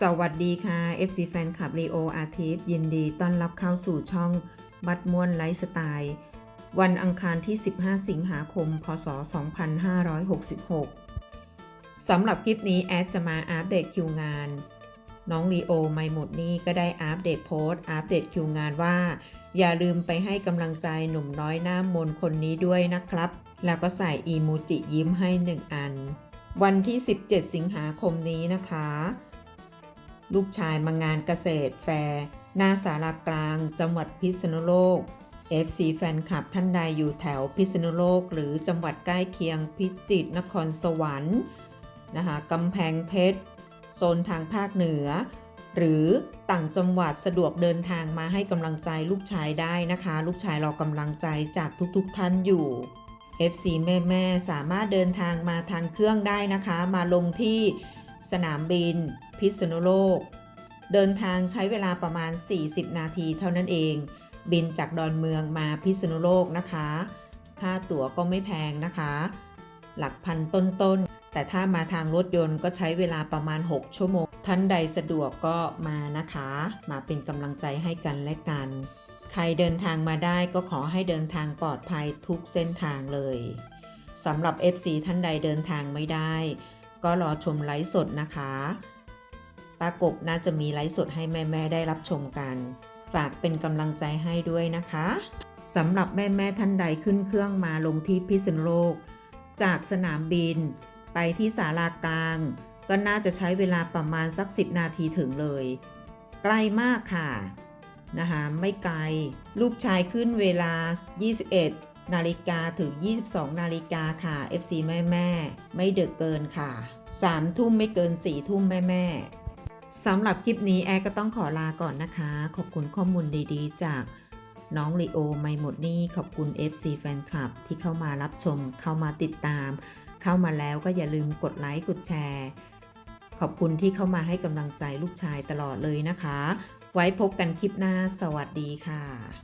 สวัสดีค่ะ FC แฟนคลับรีโออาทิตย์ยินดีต้อนรับเข้าสู่ช่องบัดมวนไลฟ์สไตล์วันอังคารที่ 15 สิงหาคม พศ 2566 สำหรับคลิปนี้แอดจะมาอัปเดตคิวงาน น้องลีโอไม่หมดนี่ก็ได้อัปเดตโพสต์อัปเดตคิวงานว่า อย่าลืมไปให้กำลังใจหนุ่มน้อยหน้ามนคนนี้ด้วยนะครับ แล้วก็ใส่อีโมูจิยิ้มให้ 1 อัน วันที่ 17 สิงหาคมนี้นะคะ ลูกชายมางานเกษตรแฟร์หน้าสารากลาง จังหวัดพิษณุโลก FC แฟนคลับท่านใดอยู่แถวพิษณุโลก หรือจังหวัดใกล้เคียงพิจิตรนครสวรรค์นะคะกำแพงเพชรโซนทางภาคเหนือ หรือต่างจังหวัดสะดวกเดินทางมาให้กำลังใจลูกชายได้นะคะ ลูกชายรอกำลังใจจากทุกๆทท่านอยู่ FC แม่ๆสามารถเดินทางมาทางเครื่องได้นะคะ มาลงที่สนามบิน พิษณุโลก เดินทางใช้เวลาประมาณ 40 นาทีเท่านั้นเอง บินจากดอนเมืองมาพิษณุโลกนะคะ ค่าตั๋วก็ไม่แพงนะคะ หลักพันต้นๆ แต่ถ้ามาทางรถยนต์ก็ใช้เวลาประมาณ 6 ชั่วโมง ท่านใดสะดวกก็มานะคะ มาเป็นกำลังใจให้กันและกัน ใครเดินทางมาได้ก็ขอให้เดินทางปลอดภัยทุกเส้นทางเลยสำหรับ FC ท่านใดเดินทางไม่ได้ ก็รอชมไลฟ์สดนะคะ ป้ากบน่าจะมีไลฟ์สดให้แม่ ๆ ได้รับชมกัน ฝากเป็นกำลังใจให้ด้วยนะคะสำหรับแม่ๆท่านใดขึ้นเครื่องมาลงที่พิษณุโลก จากสนามบิน ไปที่ศาลากลาง ก็น่าจะใช้เวลาประมาณสัก 10 นาทีถึงเลยใกล้มากค่ะนะคะไม่ไกล ลูกชายขึ้นเวลา 21 นาฬิกาถึง 22 นาฬิกาค่ะ FC แม่แม่ๆไม่เดึกเกินค่ะ 3 ทุ่มไม่เกิน 4 ทุ่มแม่แม่ๆ สำหรับคลิปนี้แอร์ก็ต้องขอลาก่อนนะคะ ขอบคุณข้อมูลดีๆ จากน้องลีโอไม่หมดนี่ขอบคุณ FC แฟนคลับที่เข้ามารับชม เข้ามาติดตาม เข้ามาแล้วก็อย่าลืมกดไลค์กดแชร์ ขอบคุณที่เข้ามาให้กำลังใจลูกชายตลอดเลยนะคะ ไว้พบกันคลิปหน้า สวัสดีค่ะ